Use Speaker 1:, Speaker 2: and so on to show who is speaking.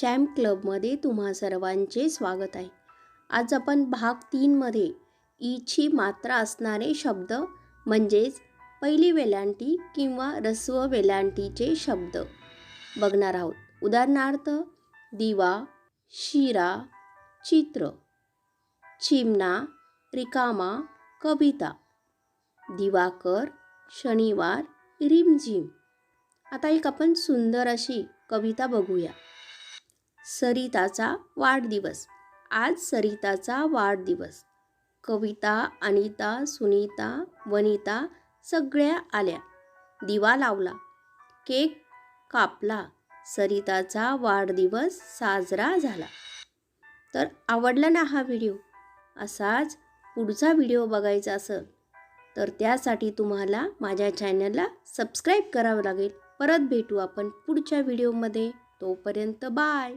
Speaker 1: Champ क्लबमध्ये तुम्हा सर्वांचे स्वागत आहे. आज आपण भाग तीनमध्ये ईची मात्रा असणारे शब्द म्हणजेच पहिली वेलांटी किंवा रस्व वेलांटीचे शब्द बघणार आहोत. उदाहरणार्थ दिवा शिरा चित्र चिमणा रिकामा कविता दिवाकर शनिवार रिमझिम. आता एक आपण सुंदर अशी कविता बघूया. सरिताचा वाढदिवस. आज सरिताचा वाढदिवस. कविता अनिता सुनीता वनिता सगळ्या आल्या. दिवा लावला. केक कापला. सरिताचा वाढदिवस साजरा झाला. तर आवडला ना हा व्हिडिओ? असाच पुढचा व्हिडिओ बघायचा असेल तर त्यासाठी तुम्हाला माझ्या चॅनलला सबस्क्राईब करावं लागेल. परत भेटू आपण पुढच्या व्हिडिओमध्ये. तोपर्यंत बाय.